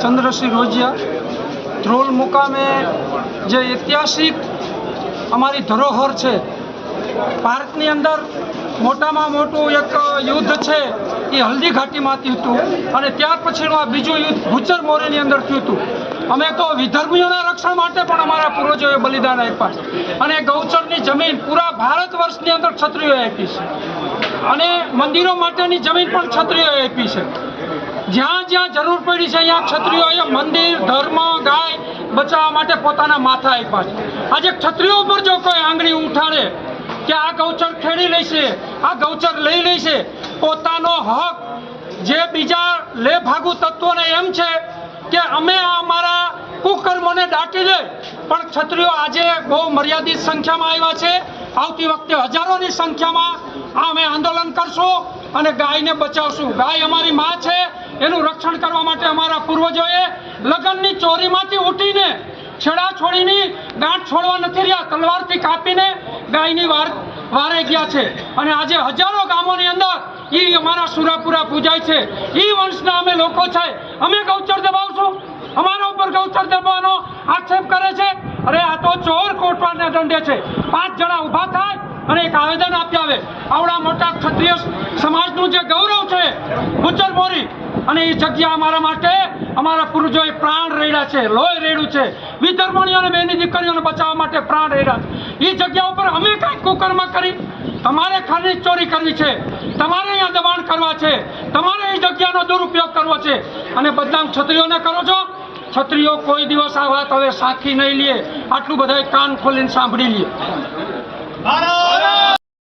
ચંદ્રશ્રી રોજિયા, ધ્રોલ મુકામે જે ઐતિહાસિક અમારી ધરોહર છે, ભારતની અંદર મોટામાં મોટું એક યુદ્ધ છે એ હલ્દી ઘાટીમાંથી હતું અને ત્યાર પછીનું આ બીજું યુદ્ધ ભૂચર મોરેની અંદર થયું હતું. અમે તો વિધર્મીઓના રક્ષણ માટે પણ અમારા પૂર્વજોએ બલિદાન આપ્યા અને ગૌચરની જમીન પૂરા ભારત વર્ષની અંદર ક્ષત્રિયોએ આપી છે. અને મંદિરો માટેની જમીન પણ ક્ષત્રિયોએ આપી છે. જ્યાં જ્યાં જરૂર પડી છે અહીંયા ક્ષત્રિયોએ મંદિર, ધર્મ, ગાય બચાવવા માટે પોતાના માથા આપ્યા છે. આજે ક્ષત્રિયો ઉપર જો કોઈ આંગળી ઉઠાડે કે આ ગૌચર ખેડી લેશે, આ ગૌચર લઈ લેશે, પોતાનો હક જે બીજા લે ભાગુ તત્વોને એમ છે કે અમે અમારા કુકર્મોને દાટી દે, પણ ક્ષત્રિયો આજે બહુ મર્યાદિત સંખ્યામાં આવ્યા છે. આવતી વખતે હજારોની સંખ્યામાં અમે આંદોલન કરશું અને ગાયને બચાવશું. ગાય અમારી માં છે એનું રક્ષણ કરવા માટે અમારા પૂર્વજોએ લગ્નની ચોરીમાંથી ઉઠીને છેડા છોડીની ગાંઠ છોડવા નથી રહ્યા, તલવારથી કાપીને ગાયની વાર વારે ગયા છે. અને આજે હજારો ગામોની અંદર એ અમારા સુરાપુરા પૂજાય છે. એ વંશના અમે લોકો છે. અમે ગૌચર દબાવશું. અમારા ઉપર ગૌચર દબાવવાનો આક્ષેપ કરે છે. અરે આ તો ચોર કોટવાના દંડે છે. પાંચ જણા ઊભા થાય અને એક આવેદન આપી આવે. આવડા મોટા ક્ષત્રિય સમાજનું જે ગૌરવ છે ગુજર મોરી અને એ જગ્યા અમારા માટે અમારા પૂર્વજોએ પ્રાણ રેડ્યા છે, લોહી રેડ્યું છે. વિધર્મણીઓ અને બેની દીકરીઓને બચાવવા માટે પ્રાણ રેડ્યા છે. એ જગ્યા ઉપર અમે કંઈક કુકર્મ કરી, તમારે ખાલી ચોરી કરવી છે, તમારે અહીંયા દબાણ કરવા છે, તમારે એ જગ્યાનો દુરુપયોગ કરવો છે. અને બદનામ છત્રીઓને કરો છો, છત્રીઓ કોઈ દિવસ આ વાત હવે સાખી નહીં લે. આટલું બધા કાન ખોલીને સાંભળી લે. ભારત